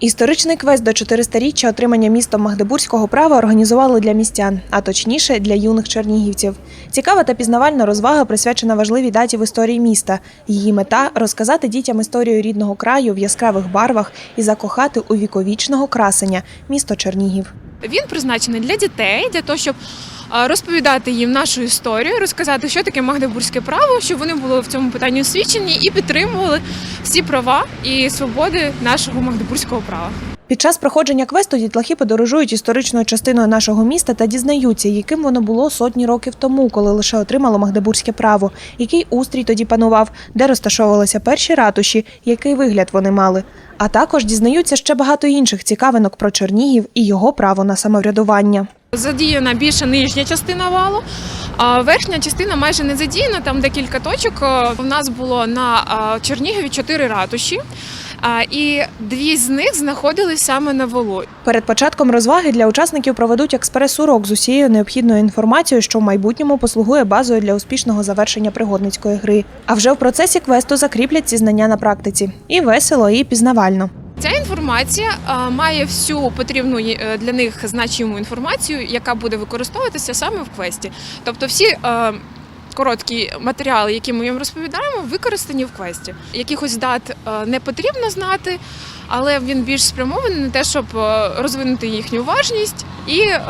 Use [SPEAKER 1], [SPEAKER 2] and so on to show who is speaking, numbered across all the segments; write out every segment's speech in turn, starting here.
[SPEAKER 1] Історичний квест до 400-річчя отримання містом Магдебурзького права організували для містян, а точніше для юних чернігівців. Цікава та пізнавальна розвага присвячена важливій даті в історії міста. Її мета розказати дітям історію рідного краю в яскравих барвах і закохати у віковічного красення місто Чернігів.
[SPEAKER 2] Він призначений для дітей, для того, щоб розповідати їм нашу історію, розказати, що таке магдебурзьке право, щоб вони були в цьому питанні освічені і підтримували всі права і свободи нашого магдебурзького права.
[SPEAKER 1] Під час проходження квесту дітлахи подорожують історичною частиною нашого міста та дізнаються, яким воно було сотні років тому, коли лише отримало магдебурзьке право, який устрій тоді панував, де розташовувалися перші ратуші, який вигляд вони мали. А також дізнаються ще багато інших цікавинок про Чернігів і його право на самоврядування.
[SPEAKER 2] Задіяна більше нижня частина валу, а верхня частина майже не задіяна. Там декілька точок. Е, У нас було на Чернігові чотири ратуші, і дві з них знаходились саме на валу.
[SPEAKER 1] Перед початком розваги для учасників проведуть експрес-урок з усією необхідною інформацією, що в майбутньому послугує базою для успішного завершення пригодницької гри. А вже в процесі квесту закріплять ці знання на практиці. І весело, і пізнавально.
[SPEAKER 2] Ця інформація а, має всю потрібну е, для них значиму інформацію, яка буде використовуватися саме в квесті. Тобто всі е, короткі матеріали, які ми їм розповідаємо, використані в квесті. Якихось дат е, не потрібно знати, але він більш спрямований на те, щоб е, розвинути їхню уважність і е,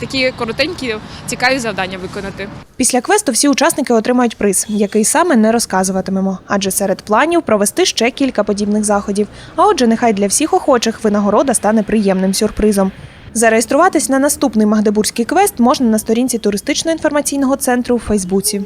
[SPEAKER 2] такі коротенькі цікаві завдання виконати.
[SPEAKER 1] Після квесту всі учасники отримають приз, який саме не розказуватимемо, адже серед планів провести ще кілька подібних заходів. А отже, нехай для всіх охочих винагорода стане приємним сюрпризом. Зареєструватись на наступний магдебурзький квест можна на сторінці туристично-інформаційного центру у Фейсбуці.